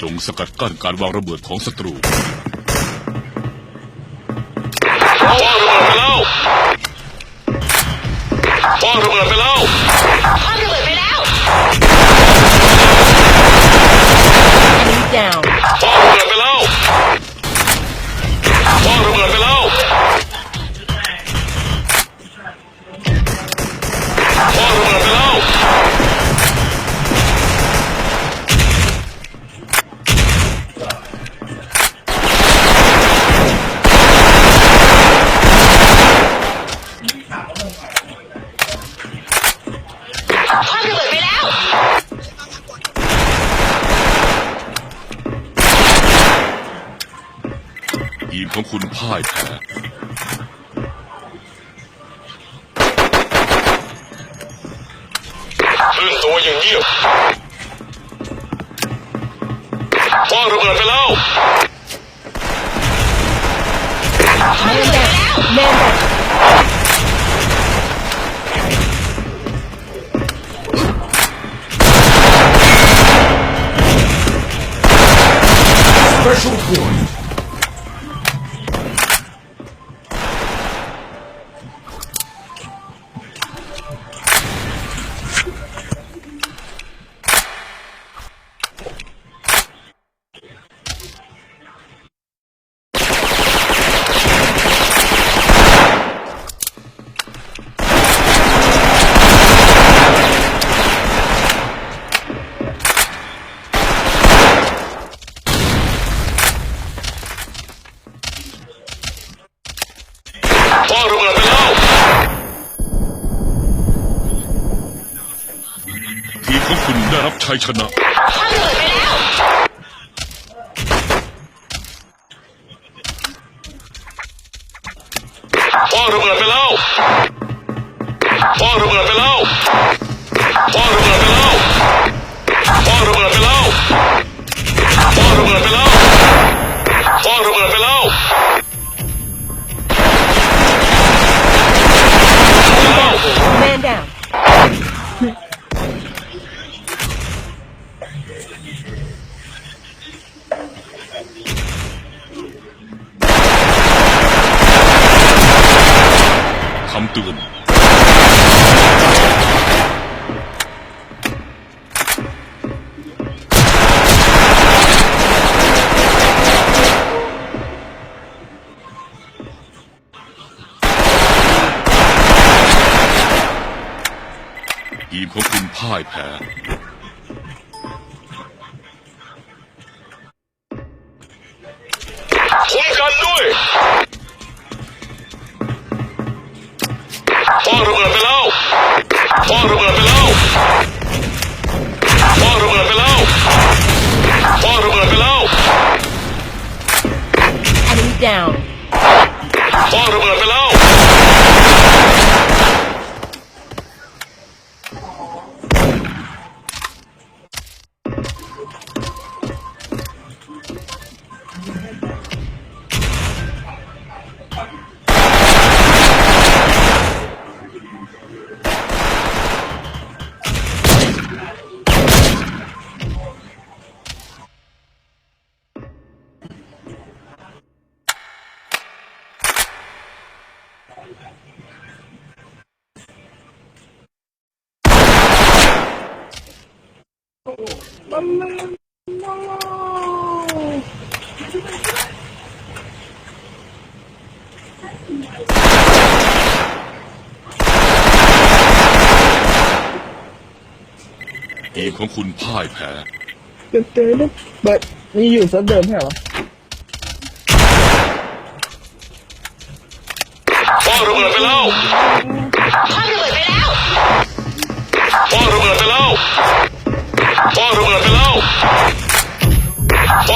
จงสกัดกั้นการวางระเบิดของศัตรูป้งระเบิดไปแล้วป้งระเบิดไปแล้วป้งระเบิดไปแล้วป้องระ ของคุณพ่ายแพ้ could not. iPad. มัมเกมของคุณพ่ายแพ้ เจ๊เจ๊นี่ปิดนี่อยู่สักเดิมใช่เหรอ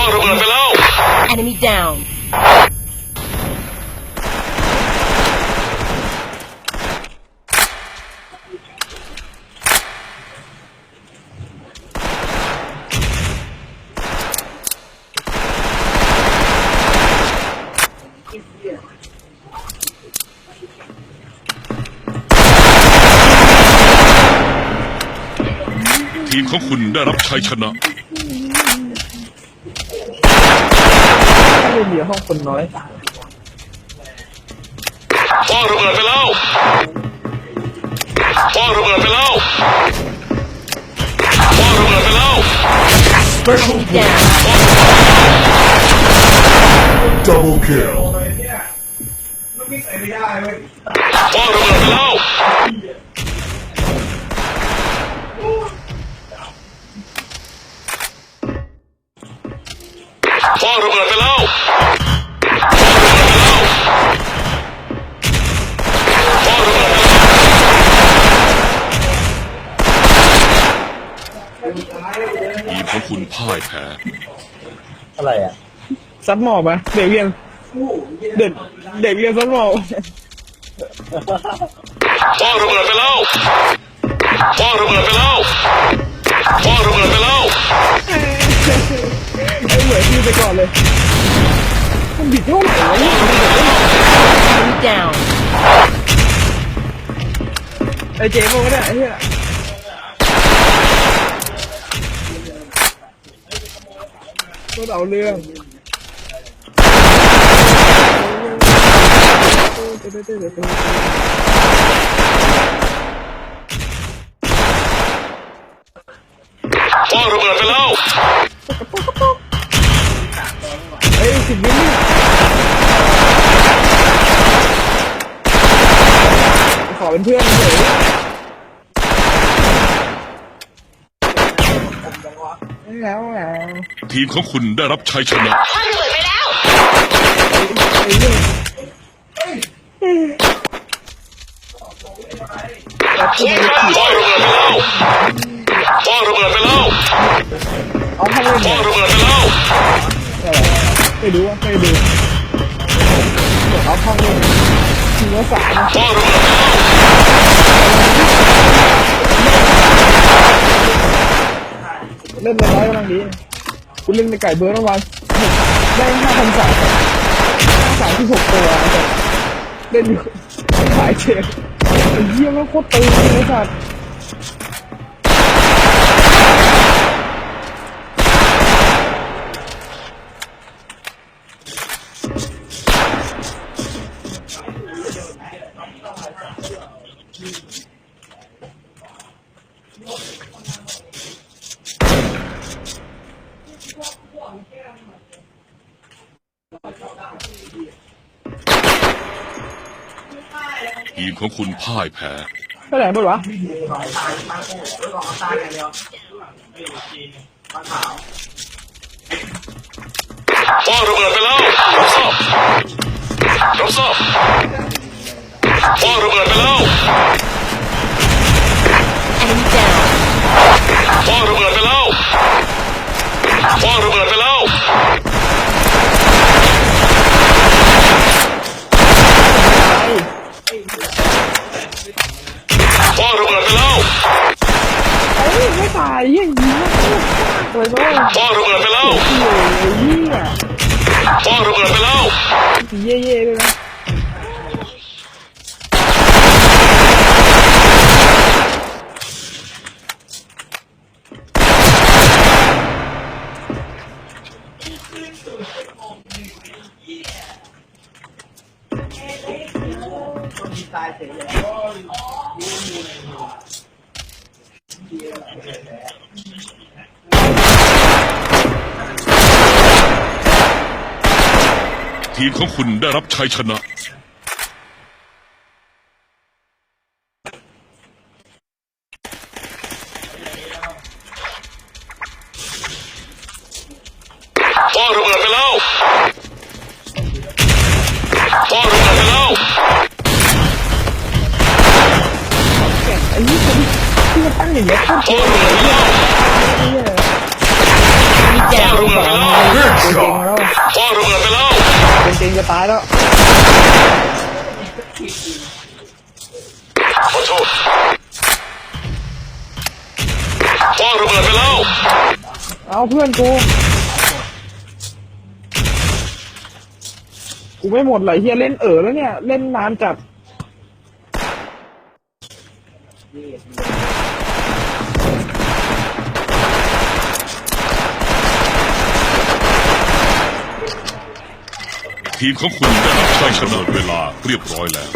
างระเบิดไปแล้ว Enemy down ทีมของคุณได้รับชัยชนะ เล่นเดียวห้องคนน้อยพ่อระเบิดไปแล้วพ่อระเบิดไปแล้วพ่อระเบิดไปแล้ว Special Down. double kill. พ่ายแพ้อะไรอะซัดหมอบปะเด็กเรียนเด็กเด็กเรียนซัดหมอบพ่อระเบิดไปแล้วพ่อระเบิดไปแล้วพ่อระเบิดไปแล้วไอ้เหมือนที่ไปก่อนเลยมันบิดเท่าไหร่วะเนี่ย Enemy down. ไอ้เจ๊บอกว่าเนี่ยไอ้เหี้ย ก็เอาเรื่องพ่อระเบิดไปแล้วเอ้ยสิบวินี่ขอเป็นเพื่อนเฉย แล้วแล้วทีมของคุณได้รับชัยชนะพ่อระเบิดไปแล้วไอ้เรื่องแต่ทำไมขีดพ่อระเบิดไปแล้วพ่อระเบิดไปแล้วเอาให้เล่นพ่อเนี่ยระเบิดไปแล้วไม่ดูว่าไม่ดูเอาห้องเล่นทีละสาม พ่อระเบิดไปแล้ว เล่นในร้อยกำลังดีคุณเล่นในไก่เบอร์เมื่อวานได้ห้าพันสามสามที่หกตัวเล่นอยู่ขายเชฟไอ้เยี่ยมแล้วโคตรตึงเลยสัตว์ ของคุณพ่ายแพ้ ไปไหนหมดวะว่าระเบิดไปแล้วรับทราบรับทราบ ของคุณได้รับชัยชนะพ่อระเบิดไปแล้วพ่อระเบิดไปแล้วอ้นี่คนที่มาตั้งอย่างเงี้ยพ่อระเบิดไปแล้วพ่อระเบิดไปแล้ว ตายแล้วขอโทษพ่อระเบิดไปแล้ว เอาเพื่อนกูกูไม่หมดเลยเฮียเล่นเออแล้วเนี่ย เล่นนานจัด ทีมของคุณได้รับชัยชนะเวลาเรียบร้อยแล้ว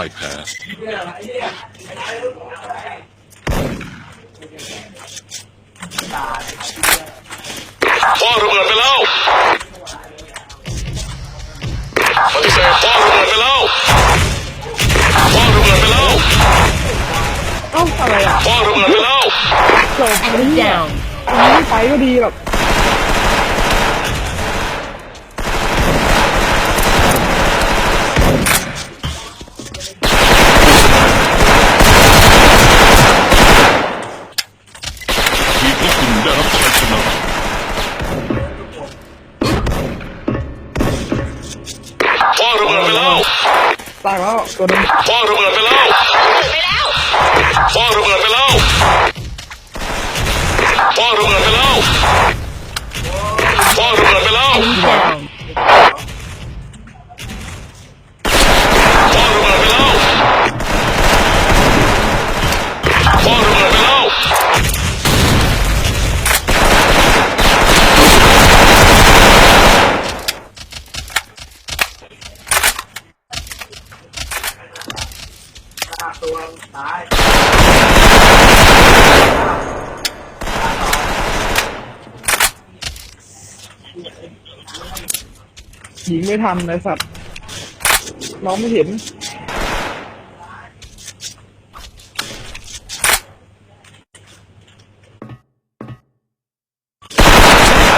พ่ายแพ้พ่อระเบิดไปแล้วปฏิเสธพ่อระเบิดไปแล้วพ่อระเบิดไปแล้วเอ้าอะไรอะพ่อระเบิดไปแล้วจบ Enemy down. ไม่ไปก็ดีแบบา ยิงไม่ทันไอสัตว์น้องไม่เห็น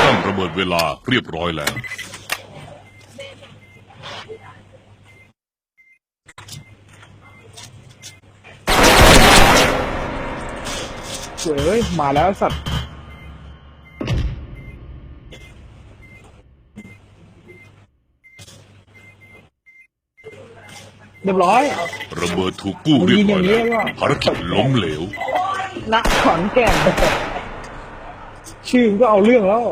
ตั้งระเบิดเวลาเรียบร้อยแล้ว สวย เอ้ยมาแล้วไอ้สัตว์เรียบร้อย ระเบิดถูกกู้เรียบร้อยแล้วยิงอย่างนี้ก็ภารกิจล้มเหลวนักขอนแก่น ชื่อมันก็เอาเรื่องแล้ว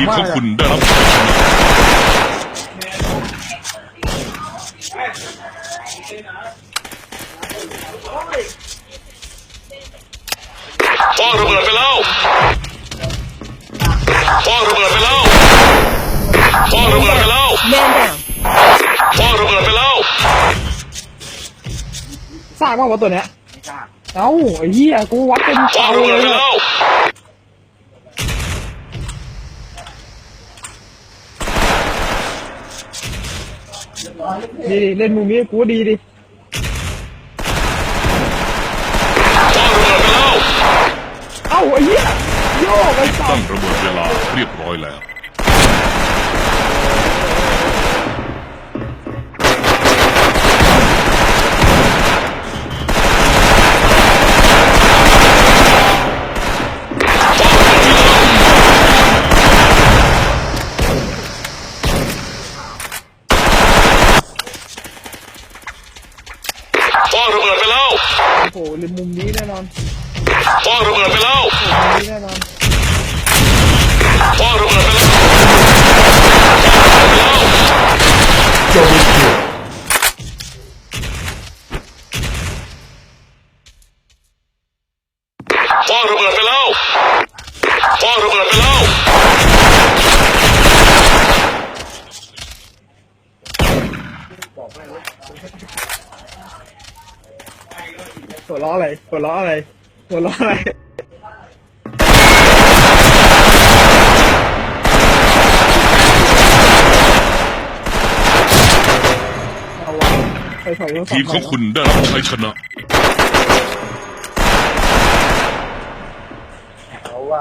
ทีมของคุณได้รับชัยชนะพ่อระเบิดไปแล้วพ่อระเบิดไปแล้วพ่อระเบิดไปแล้ว Man down. พ่อระเบิดไปแล้วสร้างมาว่าตัวเนี้ยเอ้าไอ้เหี้ยกูวัดเป็นเตาเลยอะ แล้ว ดีดิเล่นมุมนี้กูว่าดีดิพ่อระเบิดไปแล้วเอ้าไอ้เหี้ยโยกไอ้สัตั้สงระเบิดเวลาเรียบร้อยแล้ว พ พ่อระเบิดไปแล้ว โอ้โหในมุมนี้แน่นอนพ่อระเบิดไปแล้วมุมนี้แน่นอนพ่อระเบิดไปแล้ว Double kill. พ่อระเบิดไปแล้วพ่อระเบิดไปแล้ว หัวล้ออะไรหัวล้ออะไรหัวล้ออะไรเอาวะไปถอยโทรศัพท์ทีมของคุณได้รับชัยชนะ เอาว่า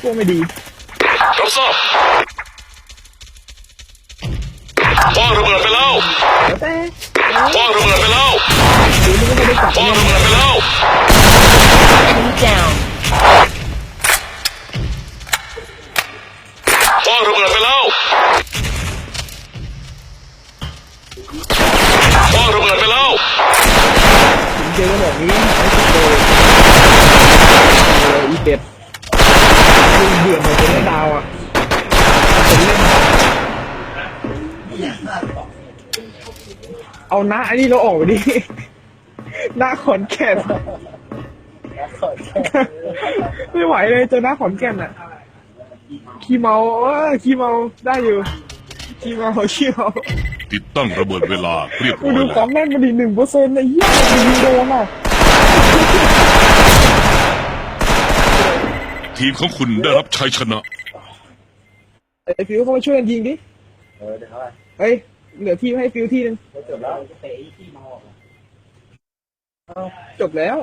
พวกไม่ดี รับทราบพ่อระเบิดไปแล้วแล้วแต่พ่อระเบิดไปแล้ว หรือมึงก็ไม่ได้กลับพ่อระเบิดไปแล้ว Enemy down. พ่อระเบิดไปแล้วพ่อระเบิดไปแล้ว ถึงเจอกันแบบนี้ไอ้สุดโดยเอออีเป็ดมึงเบื่อเหมือนเป็นดาวอะเป็นเล่นเอาหน้าอันนี้เราออกไปดิ หน้าขอนแก่น ไม่ไหวเลยเจอหน้าขอนแก่นอะ ขี้เมาเออขี้เมาได้อยู่ ขี้เมาขี้เมาติดตั้งระเบิดเวลาเรียบกูร้อยดูขแล้อวงแม่นมาดีหนึ่งเปอร์เซ็นต์ไอ้เหี้ยมันยิงโดนอะ ทีมของคุณได้รับชัยชนะ ไอ้ฟิวเข้ามาช่วยกันยิงดิ เออเดี๋ยวเท่าไหร่เฮ้ย เหลือที่ให้ฟิวที่หนึงไม่จบแล้ว จบแล้ว